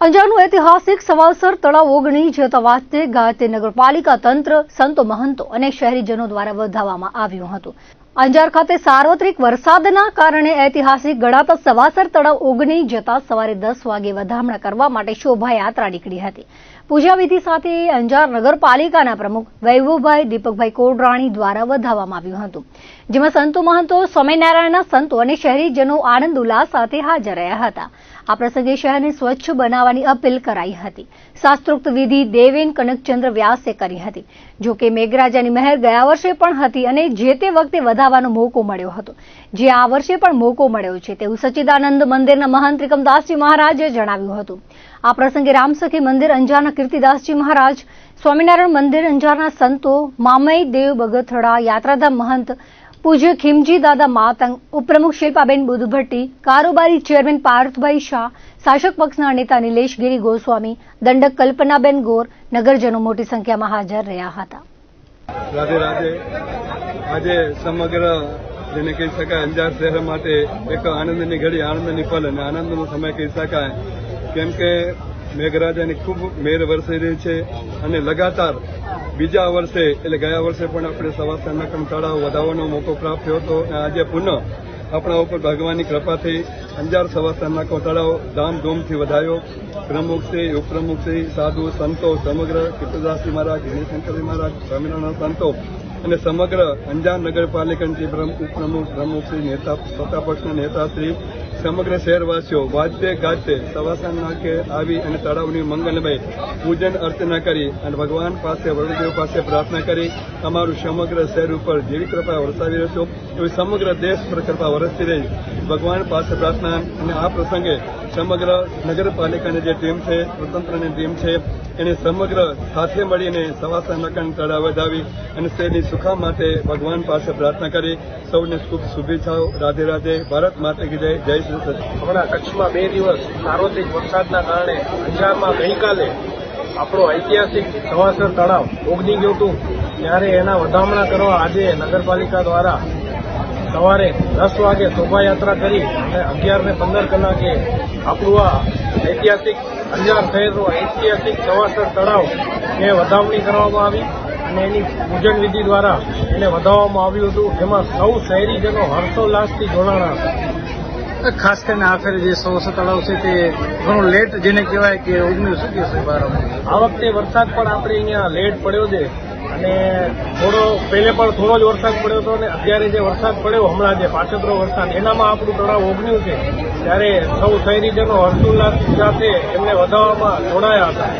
અંજારનું ઐતિહાસિક સવાલસર તળાવ ઓગણી જતા વાસ્તે ગાતે નગરપાલિકા તંત્ર, સંતો મહંતો અને શહેરીજનો દ્વારા વધાવવામાં આવ્યું હતું. અંજાર ખાતે સાર્વત્રિક વરસાદના કારણે ઐતિહાસિક ગણાતા સવાસર તળાવ ઓગણી જતા સવારે દસ વાગે વધામણા કરવા માટે શોભાયાત્રા નીકળી હતી. પૂજાવિધિ સાથે અંજાર નગરપાલિકાના પ્રમુખ વૈભવભાઈ દીપકભાઈ કોડરાણી દ્વારા વધાવવામાં આવ્યું હતું. જેમાં સંતો મહંતો, સ્વામિનારાયણના સંતો અને શહેરીજનો આનંદ ઉલ્લાસ સાથે હાજર રહ્યા હતા. આ પ્રસંગે શહેરને સ્વચ્છ બનાવવાની અપીલ કરાઈ હતી. શાસ્ત્રોક્ત વિધિ દેવેન કનકચંદ્ર વ્યાસે કરી હતી. જોકે મેઘરાજાની મહેર ગયા વર્ષે પણ હતી અને જે તે વખતે વધાવવાનો મોકો મળ્યો હતો. જે આ વર્ષે પણ મોકો મળ્યો છે તેવું સચ્ચિદાનંદ મંદિરના મહંત ત્રિકમદાસજી મહારાજે જણાવ્યું હતું. આ પ્રસંગે રામસખી મંદિર અંજારના કીર્તિદાસજી મહારાજ, સ્વામિનારાયણ મંદિર અંજારના સંતો, મામય દેવ બગથડા યાત્રાધામ મહંત, પૂજ્ય ખીમજી દાદા માતંગ, ઉપપ્રમુખ શિલ્પાબેન બુધભટ્ટી, કારોબારી ચેરમેન પાર્થભાઈ શાહ, શાસક પક્ષના નેતા નિલેશગીરી ગોસ્વામી, દંડક કલ્પનાબેન ગોર નગરજનો મોટી સંખ્યામાં હાજર રહ્યા હતા. રાધે રાધે. આજે સમગ્ર, જેને કહી શકાય, અંજાર શહેર માટે એક આનંદની ઘડી, આનંદની પલ અને આનંદનો સમય કહી શકાય. કેમ કે મેઘરાજાની ખૂબ મેર વરસી રહી છે અને લગાતાર બીજા વર્ષે, એટલે ગયા વર્ષે પણ આપણે સવાસર નકમ તળાવ વધારવાનો મોકો પ્રાપ્ત થયો હતો અને આજે પુનઃ આપણા ઉપર ભગવાનની કૃપાથી અંજાર સવાસર નાકો તળાવ ધામધૂમથી વધાયો. પ્રમુખશ્રી ઉપપ્રમુખશ્રી સાધુ, સંતો, સમગ્ર કીર્તિદાસજી મહારાજ ગિરિશંકરજી મહારાજ, સ્વામિનારાયણ સંતો અને સમગ્ર અંજાર નગરપાલિકાની ઉપપ્રમુખ પ્રમુખશ્રી નેતા સત્તા પક્ષના નેતાશ્રી સમગ્ર શહેરવાસીઓ વાજતે ગાજતે સવાસન નાકે આવી અને તળાવની મંગલમય પૂજન અર્ચના કરી અને ભગવાન પાસે વરુણદેવ પાસે પ્રાર્થના કરી. અમારું સમગ્ર શહેર ઉપર જેવી કૃપા વરસાવી રહ્યો છો એવી સમગ્ર દેશ પર કૃપા વરસતી રહી. ભગવાન પાસે પ્રાર્થના અને આ પ્રસંગે સમગ્ર નગરપાલિકાની જે ટીમ છે, સ્વતંત્રની ટીમ છે, એને સમગ્ર સાથે મળીને સવાસા નકન તળાવ વધાવી અને શહેરની સુખા માટે ભગવાન પાસે પ્રાર્થના કરી. સૌને ખૂબ શુભેચ્છાઓ. રાધે રાધે. ભારત માતા કી જય. જય શ્રી કૃષ્ણ. હમણાં કચ્છમાં બે દિવસ સાર્વત્રિક વરસાદના કારણે અંજારમાં ગઈકાલે આપણો ઐતિહાસિક સવાસર તળાવ ઓગની ગયું હતું. ત્યારે એના વધામણા કરવા આજે નગરપાલિકા દ્વારા સવારે દસ વાગે શોભાયાત્રા કરી અને અગિયાર ને પંદર કલાકે આપણું આ ઐતિહાસિક અંજાર શહેરનું ઐતિહાસિક સવાસર તળાવ એ વધાવણી કરવામાં આવી અને એની પૂજન વિધિ દ્વારા એને વધાવવામાં આવ્યું હતું. જેમાં સૌ શહેરીજનો હર્ષોલ્લાસથી જોડાણા હતા. ખાસ કરીને આખરે જે સવાસર તળાવ છે તે ઘણું લેટ જેને કહેવાય કે ઓગણીસ બારમાં આ વખતે વરસાદ પણ આપણે અહીંયા લેટ પડ્યો છે. અને થોડો, પહેલે પણ થોડો જ વરસાદ પડ્યો હતો અને અત્યારે જે વરસાદ પડ્યો, હમણાં જે પાછતરો વરસાદ, એનામાં આપણું તળાવ ઓગન્યું છે. ત્યારે સૌ શહેરીજનો હર્ષોલ્લાસ સાથે એમને વધાવવામાં જોડાયા હતા.